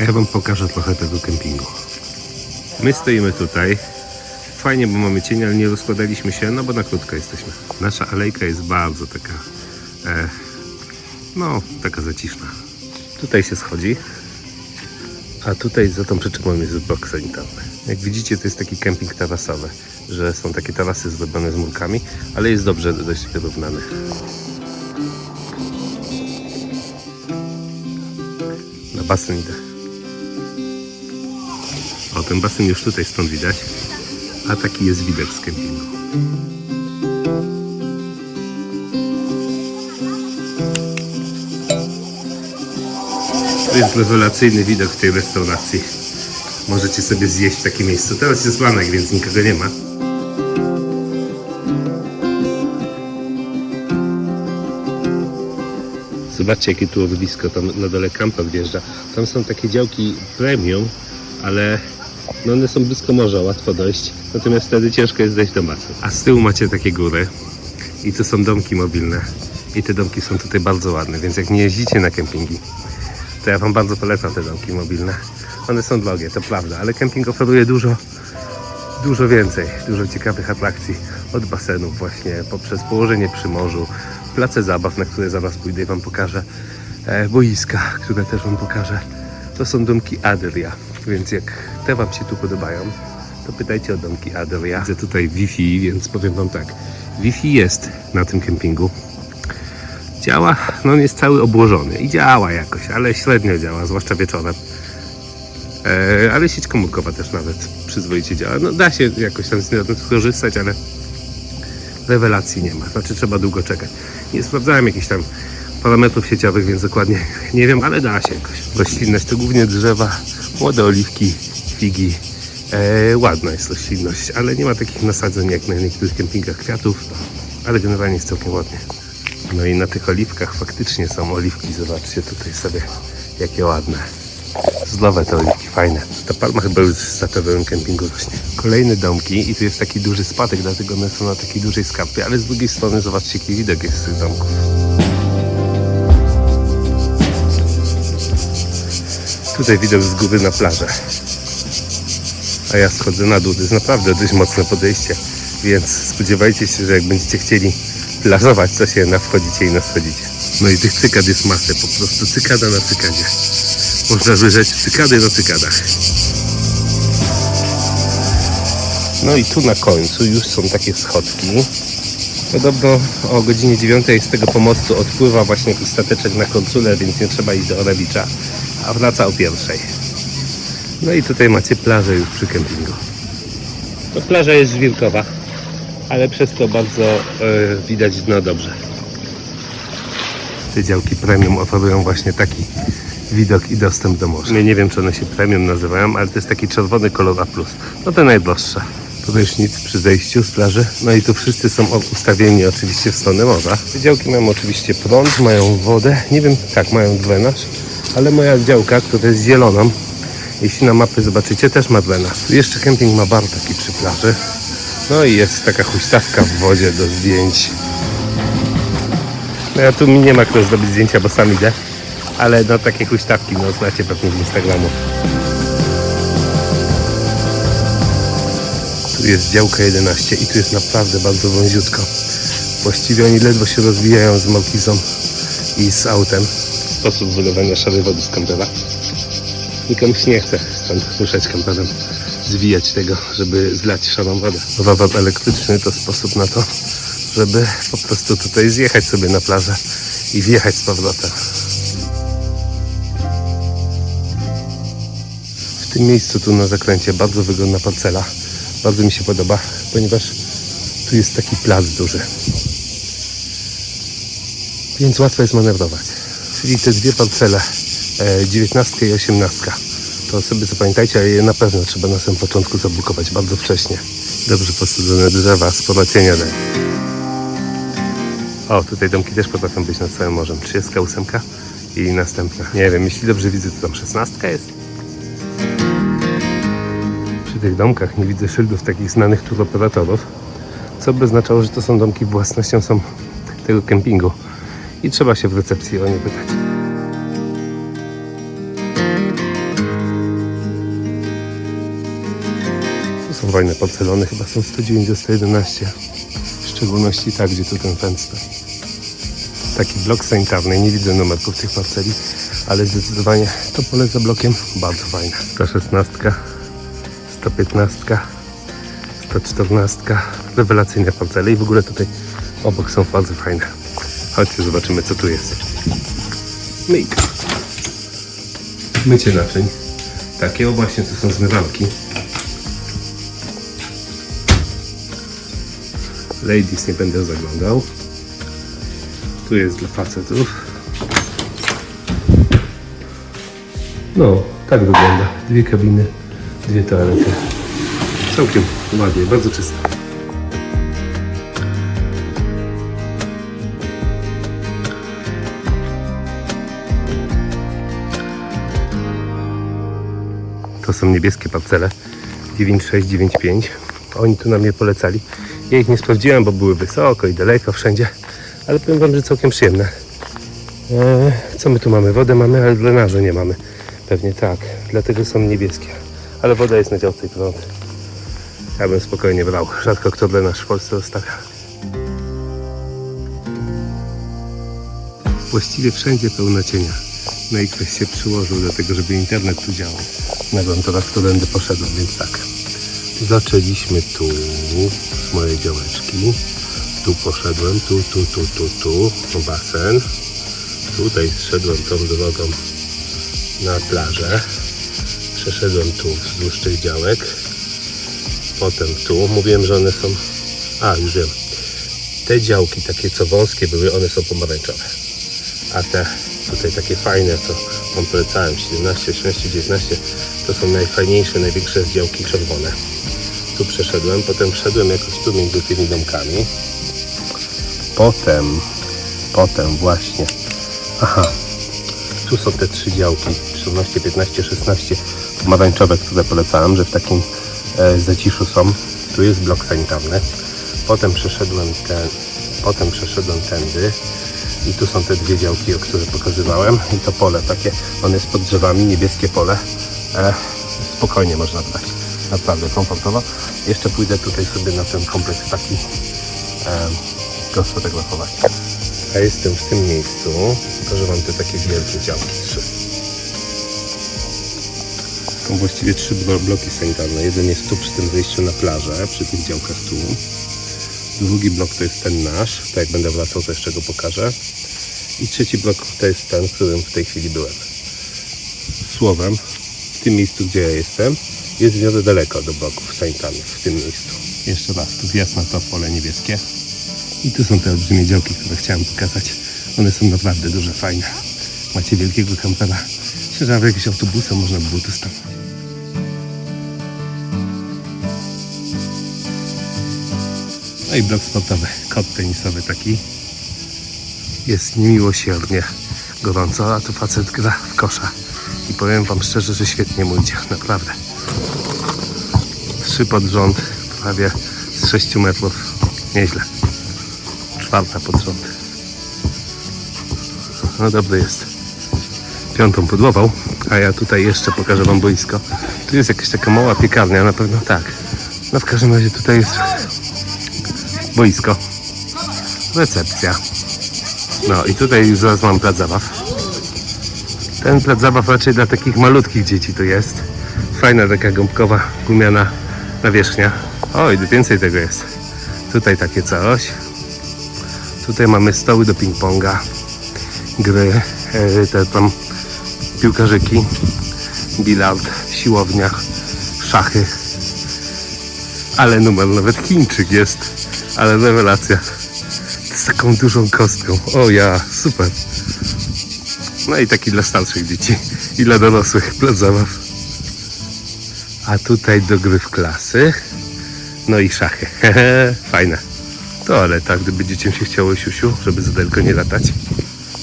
Ja wam pokażę trochę tego kempingu. My stoimy tutaj. Fajnie, bo mamy cień, ale nie rozkładaliśmy się, no bo na krótko jesteśmy. Nasza alejka jest bardzo taka, e, no, taka zaciszna. Tutaj się schodzi, a tutaj za tą przyczepą jest blok sanitarny. Jak widzicie, to jest taki kemping tarasowy, że są takie tarasy zrobione z murkami, ale jest dobrze dość wyrównany. Basen idę. O, ten basen już tutaj stąd widać, a taki jest widok z kempingu. To jest rewelacyjny widok tej restauracji. Możecie sobie zjeść w takim miejscu. Teraz jest lanek, więc nikogo nie ma. Zobaczcie, jakie tu ognisko, tam na dole kampa wjeżdża. Tam są takie działki premium, ale no one są blisko morza, łatwo dojść. Natomiast wtedy ciężko jest dojść do basen. A z tyłu macie takie góry i tu są domki mobilne. I te domki są tutaj bardzo ładne, więc jak nie jeździcie na kempingi, to ja Wam bardzo polecam te domki mobilne. One są drogie, to prawda, ale kemping oferuje dużo, dużo więcej, dużo ciekawych atrakcji. Od basenów właśnie, poprzez położenie przy morzu, place zabaw, na które zaraz pójdę i Wam pokażę, e, boiska, które też Wam pokażę. To są domki Adria, więc jak te Wam się tu podobają, to pytajcie o domki Adria. Widzę tutaj Wi-Fi, więc powiem Wam tak. Wi-Fi jest na tym kempingu. Działa, no on jest cały obłożony i działa jakoś, ale średnio działa, zwłaszcza wieczorem. E, ale sieć komórkowa też nawet przyzwoicie działa. No da się jakoś tam z skorzystać, ale rewelacji nie ma. Znaczy trzeba długo czekać. Nie sprawdzałem jakichś tam parametrów sieciowych, więc dokładnie nie wiem, ale da się jakoś. Roślinność to głównie drzewa, młode oliwki, figi. E, ładna jest roślinność, ale nie ma takich nasadzeń jak na niektórych kempingach kwiatów, ale generalnie jest całkiem ładnie. No i na tych oliwkach faktycznie są oliwki. Zobaczcie tutaj sobie, jakie ładne. Zdrowe te oliwki, fajne. Ta palma chyba już w statowym kempingu rośnie. Kolejne domki i tu jest taki duży spadek, dlatego one są na takiej dużej skarpie, ale z drugiej strony zobaczcie jaki widok jest z tych domków. Tutaj widok z góry na plażę. A ja schodzę na dół. To jest naprawdę dość mocne podejście, więc spodziewajcie się, że jak będziecie chcieli plażować, to się na wchodzicie i na schodzicie. No i tych cykad jest masę, po prostu cykada na cykadzie. Można wyrzeć cykady na cykadach. No i tu na końcu już są takie schodki. Podobno o godzinie 9 z tego pomostu odpływa właśnie jakiś stateczek na konsulę, więc nie trzeba iść do Orewicza, a wraca o pierwszej. No i tutaj macie plażę już przy kempingu. To plaża jest żwirkowa, ale przez to bardzo e, widać dno dobrze. Te działki premium oferują właśnie taki widok i dostęp do morza. Ja nie wiem, czy one się premium nazywają, ale to jest taki czerwony kolor A+. No te najdroższe. Prysznic przy zejściu z plaży. No i tu wszyscy są ustawieni oczywiście w stronę morza. Działki mają oczywiście prąd, mają wodę. Nie wiem, tak, mają drenaż. Ale moja działka, która jest zieloną, jeśli na mapy zobaczycie, też ma drenaż. Jeszcze kemping ma bar taki przy plaży. No i jest taka huśtawka w wodzie do zdjęć. No ja tu mi nie ma kto zrobić zdjęcia, bo sam idę. Ale no takie huśtawki, no znacie pewnie z Instagramu. Tu jest działka 11 i tu jest naprawdę bardzo wąziutko. Właściwie oni ledwo się rozwijają z markizą i z autem. Sposób wylewania szarej wody z kampera. Nikomu się nie chce stąd ruszać kamperem, zwijać tego, żeby zlać szarą wodę. Rower elektryczny to sposób na to, żeby po prostu tutaj zjechać sobie na plażę i wjechać z powrotem. Tym miejscu tu na zakręcie bardzo wygodna parcela. Bardzo mi się podoba, ponieważ tu jest taki plac duży. Więc łatwo jest manewrować. Czyli te dwie parcele, e, 19 i 18. To sobie zapamiętajcie, ale je na pewno trzeba na samym początku zablokować bardzo wcześnie. Dobrze posadzone drzewa, sporo cienia daje. O, tutaj domki też potrafią być nad całym morzem. 38 i następna. Nie wiem, jeśli dobrze widzę, to tam 16 jest przy tych domkach nie widzę szyldów takich znanych turoperatorów, co by oznaczało, że to są domki własnością są tego kempingu i trzeba się w recepcji o nie pytać. Tu są fajne porcelany, chyba są 191, w szczególności ta, gdzie tu ten fent stoi. Taki blok sanitarny, nie widzę numerków tych parceli, ale zdecydowanie to pole za blokiem bardzo fajne. Ta szesnastka 115, 114, rewelacyjne parcele i w ogóle tutaj obok są bardzo fajne. Chodźcie, zobaczymy co tu jest. Myjka. Mycie naczyń. Takie o właśnie, to są zmywalki. Ladies nie będę zaglądał. Tu jest dla facetów. No, tak wygląda. Dwie kabiny, dwie toalety. Całkiem ładnie, bardzo czysto. To są niebieskie parcele 9695. Oni tu na mnie polecali. Ja ich nie sprawdziłem, bo były wysoko i daleko wszędzie, ale powiem wam, że całkiem przyjemne. Eee, co my tu mamy? Wodę mamy, ale drenażu nie mamy. Pewnie tak, dlatego są niebieskie. Ale woda jest na działce i prąd. Ja bym spokojnie brał. Rzadko kto drenaż w Polsce zostawia. Właściwie wszędzie pełno cienia. No i ktoś się przyłożył do tego, żeby internet tu działał. Na teraz którędy poszedłem, więc tak. Zaczęliśmy tu z mojej działeczki. Tu poszedłem, tu, tu, tu, tu, tu, po basen. Tutaj zszedłem tą drogą na plażę. Przeszedłem tu wzdłuż tych działek. Potem tu. Mówiłem, że one są... A, już wiem. Te działki, takie co wąskie były, one są pomarańczowe. A te tutaj takie fajne, co wam polecałem, 17, 16, 19, to są najfajniejsze, największe działki czerwone. Tu przeszedłem, potem wszedłem jakoś tu między tymi domkami. Potem, potem właśnie, aha, tu są te trzy działki, 14, 15, 16, pomarańczowe, które polecałem, że w takim e, zaciszu są. Tu jest blok sanitarny. Potem przeszedłem ten, potem przeszedłem tędy i tu są te dwie działki, o których pokazywałem i to pole takie, one jest pod drzewami, niebieskie pole. E, spokojnie można brać, naprawdę komfortowo. Jeszcze pójdę tutaj sobie na ten kompleks taki e, go sfotografować. Ja jestem w tym miejscu, pokażę Wam te takie wielkie działki, trzy. Są właściwie trzy blo- bloki sanitarne. Jeden jest tu przy tym wejściu na plażę, przy tych działkach tu. Drugi blok to jest ten nasz, tak jak będę wracał to jeszcze go pokażę. I trzeci blok to jest ten, w którym w tej chwili byłem. Słowem, w tym miejscu gdzie ja jestem, jest w miarę daleko do bloków sanitarnych w tym miejscu. Jeszcze raz, tu na to pole niebieskie. I tu są te olbrzymie działki, które chciałem pokazać. One są naprawdę duże, fajne. Macie wielkiego kampera. Myślę, że nawet jakieś autobusem można by było tu stanąć. No i blok sportowy, kot tenisowy taki. Jest niemiłosiernie gorąco, a tu facet gra w kosza. I powiem wam szczerze, że świetnie mu idzie, naprawdę. Trzy pod rząd, prawie z 6 metrów. Nieźle. Czwarta pod rząd. No dobry jest. Piątą pudłował, a ja tutaj jeszcze pokażę wam boisko. Tu jest jakaś taka mała piekarnia, na pewno tak. No w każdym razie tutaj jest boisko. Recepcja. No i tutaj już zaraz mam plac zabaw. Ten plac zabaw raczej dla takich malutkich dzieci to jest. Fajna taka gąbkowa, gumiana nawierzchnia. Oj, więcej tego jest. Tutaj takie coś. Tutaj mamy stoły do ping-ponga, gry, e, te tam piłkarzyki, bilard, siłownia, szachy. Ale numer nawet Chińczyk jest, ale rewelacja. Z taką dużą kostką. O ja, super. No i taki dla starszych dzieci i dla dorosłych plac zabaw. A tutaj do gry w klasy. No i szachy. Fajne. Toaleta, gdyby dzieciom się chciało siusiu, żeby za daleko nie latać.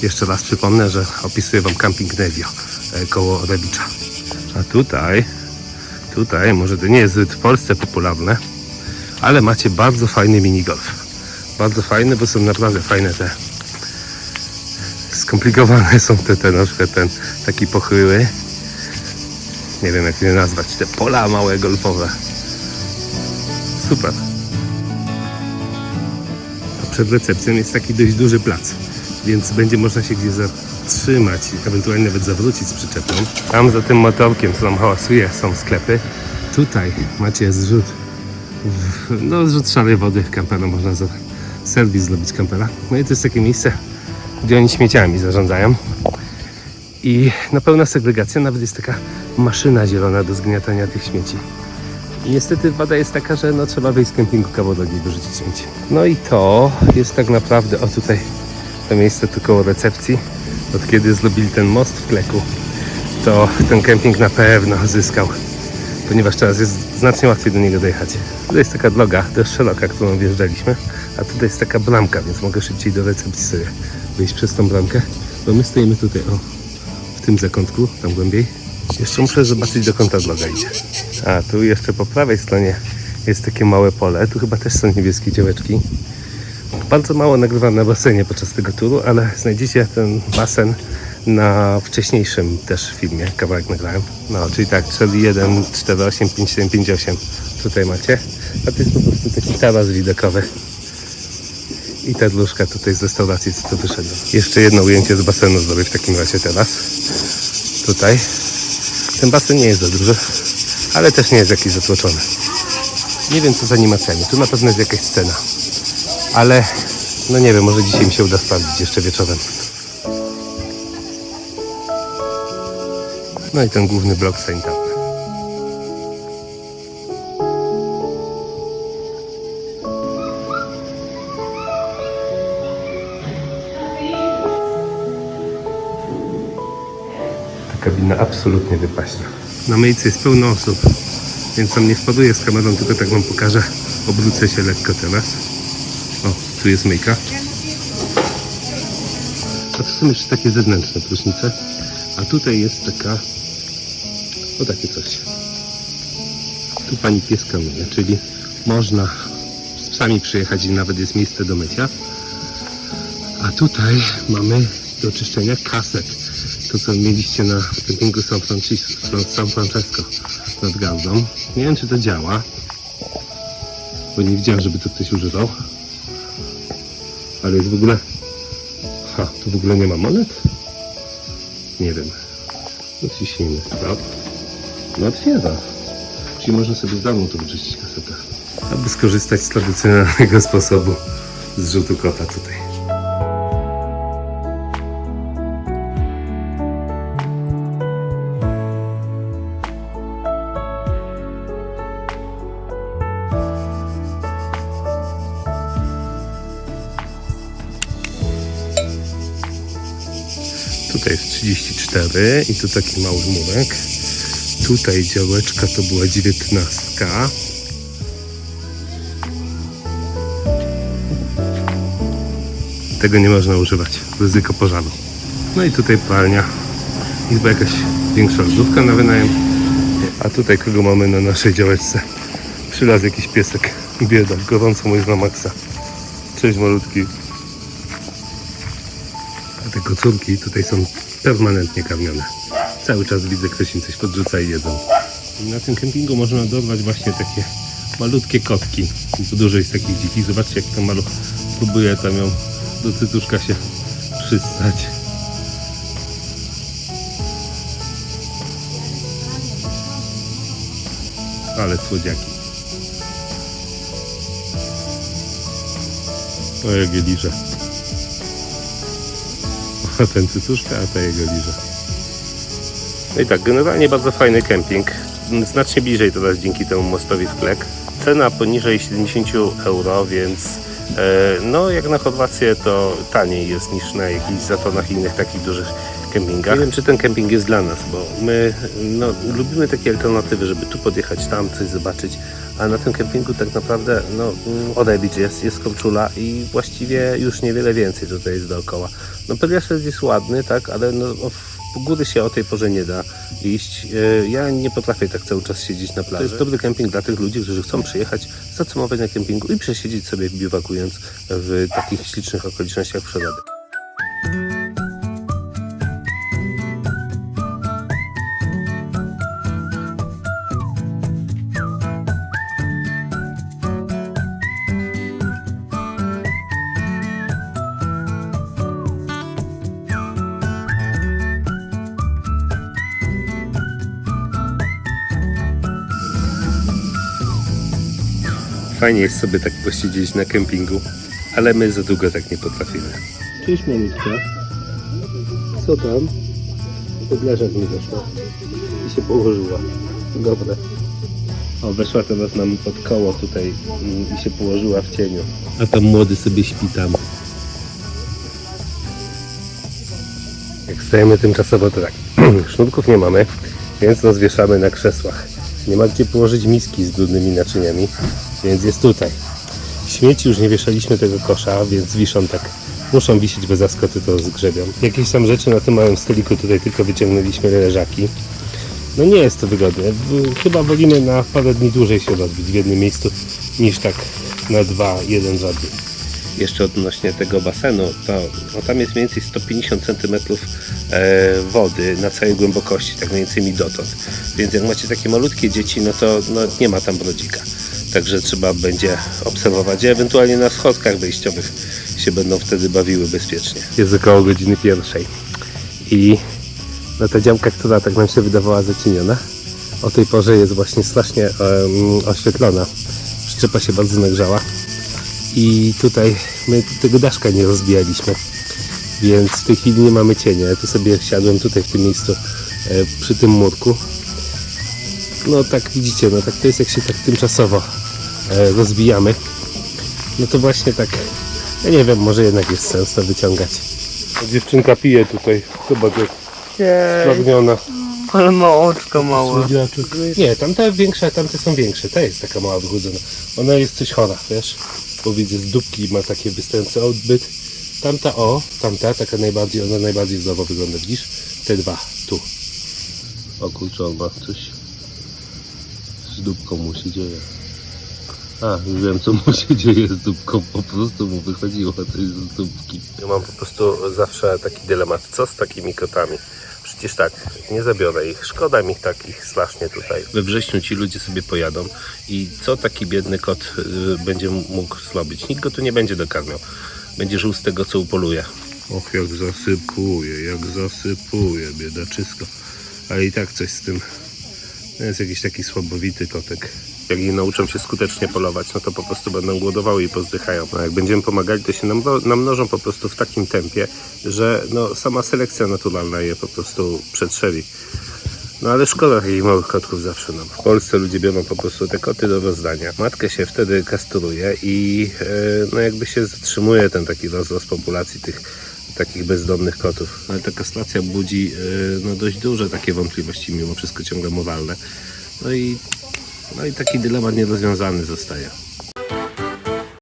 Jeszcze raz przypomnę, że opisuję Wam camping Nevio e, koło Rebicza. A tutaj, tutaj, może to nie jest zbyt w Polsce popularne, ale macie bardzo fajny minigolf. Bardzo fajny, bo są naprawdę fajne te skomplikowane są te, te na przykład ten taki pochyły nie wiem jak je nazwać, te pola małe golfowe super. A przed recepcją jest taki dość duży plac, więc będzie można się gdzieś zatrzymać ewentualnie nawet zawrócić z przyczepą. Tam za tym motorkiem, co tam hałasuje, są sklepy. Tutaj macie zrzut, no zrzut szarej wody kampera, można za serwis zrobić kampera. No i to jest takie miejsce, gdzie oni śmieciami zarządzają. I na pełna segregacja nawet jest taka maszyna zielona do zgniatania tych śmieci. I niestety wada jest taka, że no, trzeba wyjść z kempingu kawałek i wyrzucić śmieci. No i to jest tak naprawdę, o tutaj to miejsce tu koło recepcji. Od kiedy zrobili ten most w Kleku, to ten kemping na pewno zyskał. Ponieważ teraz jest znacznie łatwiej do niego dojechać. Tutaj jest taka droga dość szeroka, którą wjeżdżaliśmy, a tutaj jest taka bramka, więc mogę szybciej do recepcji sobie wyjść przez tą bramkę. Bo my stoimy tutaj, o, w tym zakątku, tam głębiej. Jeszcze muszę zobaczyć, dokąd ta droga idzie. A tu jeszcze po prawej stronie jest takie małe pole. Tu chyba też są niebieskie działeczki. Bardzo mało nagrywam na basenie podczas tego turu, ale znajdziecie ten basen na wcześniejszym też filmie. Kawałek nagrałem. No, czyli tak, 41, 48, 57, 58 tutaj macie. A to jest po prostu taki taras widokowy. I ta dróżka tutaj z restauracji, co tu. Jeszcze jedno ujęcie z basenu zrobię w takim razie teraz. Tutaj. Ten basen nie jest za duży, ale też nie jest jakiś zatłoczony. Nie wiem co z animacjami. Tu na pewno jest jakaś scena. Ale no nie wiem, może dzisiaj mi się uda sprawdzić jeszcze wieczorem. No i ten główny blok sanitarny. Ta kabina absolutnie wypaśna. Na myjce jest pełno osób, więc tam nie wpaduję z kamerą, tylko tak wam pokażę. Obrócę się lekko teraz. Tu jest myjka. A to są jeszcze takie zewnętrzne prysznice. A tutaj jest taka... O takie coś. Tu pani pieska myje, czyli można z psami przyjechać i nawet jest miejsce do mycia. A tutaj mamy do czyszczenia kaset. To co mieliście na kempingu San Francisco, San Francesco nad Gaudą. Nie wiem czy to działa, bo nie widziałem, żeby to ktoś używał. Ale jest w ogóle... Ha, tu w ogóle nie ma monet? Nie wiem. No ciśnijmy. Stop. No otwiera. Czyli można sobie z domu tu wyczyścić kasetę. Albo skorzystać z tradycyjnego sposobu zrzutu kota tutaj. Tutaj jest 34 i tu taki mały murek. Tutaj działeczka to była 19. Tego nie można używać. Ryzyko pożaru. No i tutaj palnia. I chyba jakaś większa lodówka na wynajem. A tutaj kogo mamy na naszej działeczce? Przylazł jakiś piesek. Bieda, gorąco mój na maksa. Cześć malutki. Kocurki tutaj są permanentnie karmione. Cały czas widzę, ktoś im coś podrzuca i jedzą. Na tym kempingu można dorwać właśnie takie malutkie kotki. Dużo jest takich dzikich. Zobaczcie, jak ten maluch próbuje tam ją do cytuszka się przystać. Ale słodziaki. O, jak je liże. A ten cycuszka, a ta jego liże. No i tak, generalnie bardzo fajny kemping. Znacznie bliżej teraz dzięki temu mostowi w Klek. Cena poniżej 70 euro, więc e, no jak na Chorwację to taniej jest niż na jakichś zatonach innych takich dużych kempingach. Nie wiem czy ten kemping jest dla nas, bo my no, lubimy takie alternatywy, żeby tu podjechać, tam coś zobaczyć, a na tym kempingu tak naprawdę no, odebić jest, jest Korczula i właściwie już niewiele więcej tutaj jest dookoła. No Peliaszec jest ładny, tak, ale no, w góry się o tej porze nie da iść. E, Ja nie potrafię tak cały czas siedzieć na plaży. To jest dobry kemping dla tych ludzi, którzy chcą przyjechać, zacumować na kempingu i przesiedzieć sobie biwakując w takich ślicznych okolicznościach przyrody. Fajnie jest sobie tak posiedzieć na kempingu, ale my za długo tak nie potrafimy. Cześć malutka. Co tam? Pod leżak mi weszła i się położyła. Dobre. O, weszła teraz nam pod koło tutaj i się położyła w cieniu. A tam młody sobie śpi tam. Jak stajemy tymczasowo, to tak. Sznurków nie mamy, więc nas wieszamy na krzesłach. Nie ma gdzie położyć miski z brudnymi naczyniami, więc jest tutaj. Śmieci już nie wieszaliśmy tego kosza, więc wiszą tak. Muszą wisieć, bo zaskoty to zgrzebią. Jakieś tam rzeczy na tym małym stoliku tutaj tylko wyciągnęliśmy leżaki. No nie jest to wygodne. Chyba wolimy na parę dni dłużej się rozbić w jednym miejscu niż tak na dwa, jeden, dwa dni. Jeszcze odnośnie tego basenu, to no tam jest mniej więcej 150 cm e, wody na całej głębokości, tak mniej więcej mi dotąd. Więc jak macie takie malutkie dzieci, no to no, nie ma tam brodzika. Także trzeba będzie obserwować, ewentualnie na schodkach wejściowych się będą wtedy bawiły bezpiecznie. Jest około godziny pierwszej i no ta działka, która tak nam się wydawała zacieniona, o tej porze jest właśnie strasznie em, oświetlona. Przyczepa się bardzo nagrzała i tutaj my tego daszka nie rozbijaliśmy, więc w tej chwili nie mamy cienia. Ja tu sobie siadłem tutaj w tym miejscu e, przy tym murku. No tak widzicie, no tak to jest jak się tak tymczasowo rozbijamy. No to właśnie tak, ja nie wiem, może jednak jest sens to wyciągać. Dziewczynka pije tutaj, zobacz jak spragniona. Ale ma oczko małe. Nie, tamte większe, tamte są większe. Ta jest taka mała wychudzona. Ona jest coś chora, wiesz? Bo widzę z dupki ma takie wystające odbyt. Tamta o, tamta, taka najbardziej, ona najbardziej zdrowo wygląda, widzisz? Te dwa, tu. O kurczę, on ma coś z dupką mu się dzieje. A, już wiem co mu się dzieje z dupką, po prostu mu wychodziło to jest z dupki. Ja mam po prostu zawsze taki dylemat, co z takimi kotami? Przecież tak, nie zabiorę ich, szkoda mi tak ich strasznie tutaj. We wrześniu ci ludzie sobie pojadą i co taki biedny kot y, będzie mógł zrobić? Nikt go tu nie będzie dokarmiał. Będzie żył z tego, co upoluje. Och, jak zasypuje, jak zasypuje, biedaczysko. Ale i tak coś z tym. To jest jakiś taki słabowity kotek. Jak ich nauczą się skutecznie polować, no to po prostu będą głodowały i pozdychają. No jak będziemy pomagali, to się nam, namnożą po prostu w takim tempie, że no, sama selekcja naturalna je po prostu przetrzewi. No ale szkoda takich małych kotków zawsze nam. W Polsce ludzie biorą po prostu te koty do rozdania. Matkę się wtedy kastruje i e, no jakby się zatrzymuje ten taki rozrost populacji tych takich bezdomnych kotów. Ale ta kastracja budzi e, no dość duże takie wątpliwości, mimo wszystko ciągle moralne. No i, no i taki dylemat nierozwiązany zostaje.